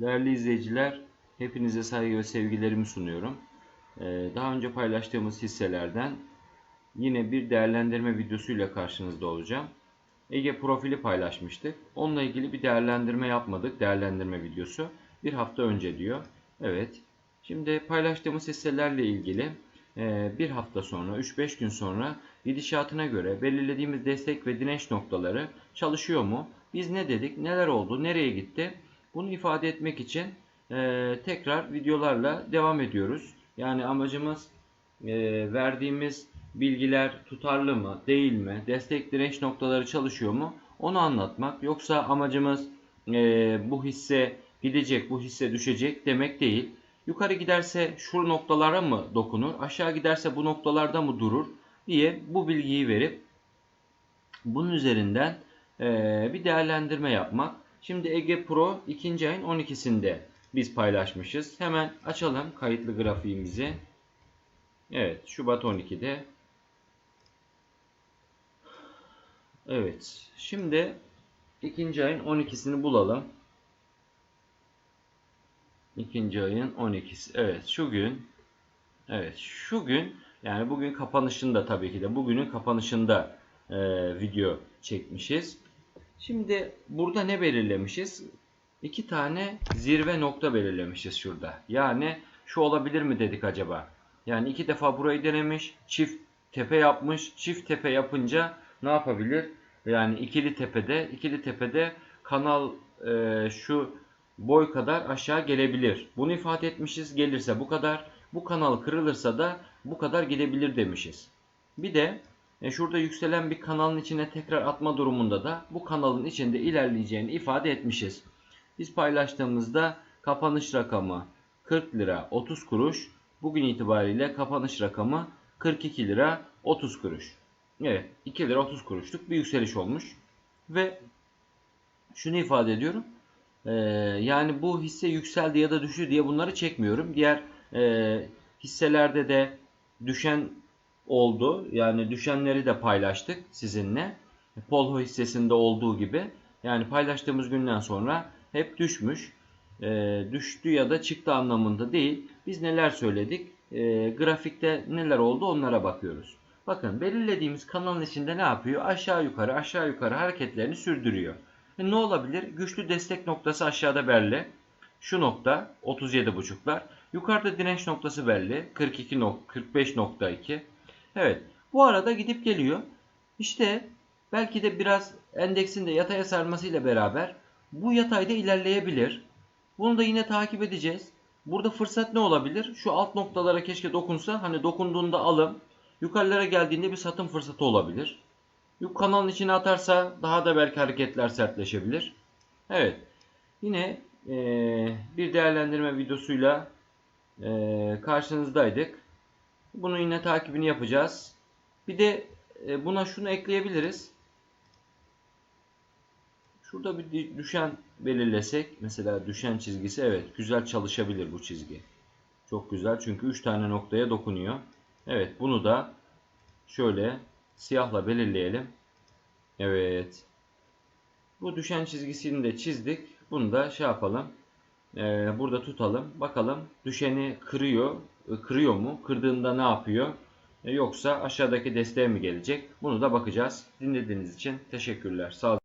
Değerli izleyiciler, hepinize saygı ve sevgilerimi sunuyorum. Ee, Daha önce paylaştığımız hisselerden yine bir değerlendirme videosuyla karşınızda olacağım. Ege profili paylaşmıştık. Onunla ilgili bir değerlendirme yapmadık. Değerlendirme videosu. Bir hafta önce diyor. Evet. Şimdi paylaştığımız hisselerle ilgili e, bir hafta sonra, 3-5 gün sonra gidişatına göre belirlediğimiz destek ve direnç noktaları çalışıyor mu? Biz ne dedik? Neler oldu? Nereye gitti? Bunu ifade etmek için e, tekrar videolarla devam ediyoruz. Yani amacımız e, verdiğimiz bilgiler tutarlı mı, değil mi, destek direnç noktaları çalışıyor mu onu anlatmak. Yoksa amacımız e, bu hisse gidecek, bu hisse düşecek demek değil. Yukarı giderse şu noktalara mı dokunur, aşağı giderse bu noktalarda mı durur diye bu bilgiyi verip bunun üzerinden e, bir değerlendirme yapmak. Şimdi Ege Pro 2. ayın 12'sinde biz paylaşmışız. Hemen açalım kayıtlı grafiğimizi. Evet Şubat 12'de. Evet şimdi 2. ayın 12'sini bulalım. 2. ayın 12'si. Evet şu gün. Evet şu gün yani bugün kapanışında tabii ki de bugünün kapanışında e, video çekmişiz. Şimdi burada ne belirlemişiz? İki tane zirve nokta belirlemişiz şurada. Yani şu olabilir mi dedik acaba? Yani iki defa burayı denemiş, çift tepe yapmış. Çift tepe yapınca ne yapabilir? Yani ikili tepede, ikili tepede kanal e, şu boy kadar aşağı gelebilir. Bunu ifade etmişiz. Gelirse bu kadar. Bu kanal kırılırsa da bu kadar gidebilir demişiz. Bir de e, şurada yükselen bir kanalın içine tekrar atma durumunda da bu kanalın içinde ilerleyeceğini ifade etmişiz. Biz paylaştığımızda kapanış rakamı 40 lira 30 kuruş. Bugün itibariyle kapanış rakamı 42 lira 30 kuruş. Evet 2 lira 30 kuruşluk bir yükseliş olmuş. Ve şunu ifade ediyorum. Ee, yani bu hisse yükseldi ya da düştü diye bunları çekmiyorum. Diğer e, hisselerde de düşen oldu. Yani düşenleri de paylaştık sizinle. Polho hissesinde olduğu gibi. Yani paylaştığımız günden sonra hep düşmüş. E, düştü ya da çıktı anlamında değil. Biz neler söyledik? E, grafikte neler oldu onlara bakıyoruz. Bakın belirlediğimiz kanalın içinde ne yapıyor? Aşağı yukarı aşağı yukarı hareketlerini sürdürüyor. E, ne olabilir? Güçlü destek noktası aşağıda belli. Şu nokta 37.5'lar. Yukarıda direnç noktası belli. 42 45.2. Evet. Bu arada gidip geliyor. İşte belki de biraz endeksin de yataya sarmasıyla beraber bu yatayda ilerleyebilir. Bunu da yine takip edeceğiz. Burada fırsat ne olabilir? Şu alt noktalara keşke dokunsa. Hani dokunduğunda alım. Yukarılara geldiğinde bir satım fırsatı olabilir. Yuk kanalın içine atarsa daha da belki hareketler sertleşebilir. Evet. Yine e, bir değerlendirme videosuyla e, karşınızdaydık. Bunu yine takibini yapacağız. Bir de e, buna şunu ekleyebiliriz. Şurada bir düşen belirlesek. Mesela düşen çizgisi evet güzel çalışabilir bu çizgi. Çok güzel çünkü 3 tane noktaya dokunuyor. Evet bunu da şöyle siyahla belirleyelim. Evet. Bu düşen çizgisini de çizdik. Bunu da şey yapalım. Ee, burada tutalım. Bakalım düşeni kırıyor. Kırıyor mu? Kırdığında ne yapıyor? Ee, yoksa aşağıdaki desteğe mi gelecek? Bunu da bakacağız. Dinlediğiniz için teşekkürler. Sağ.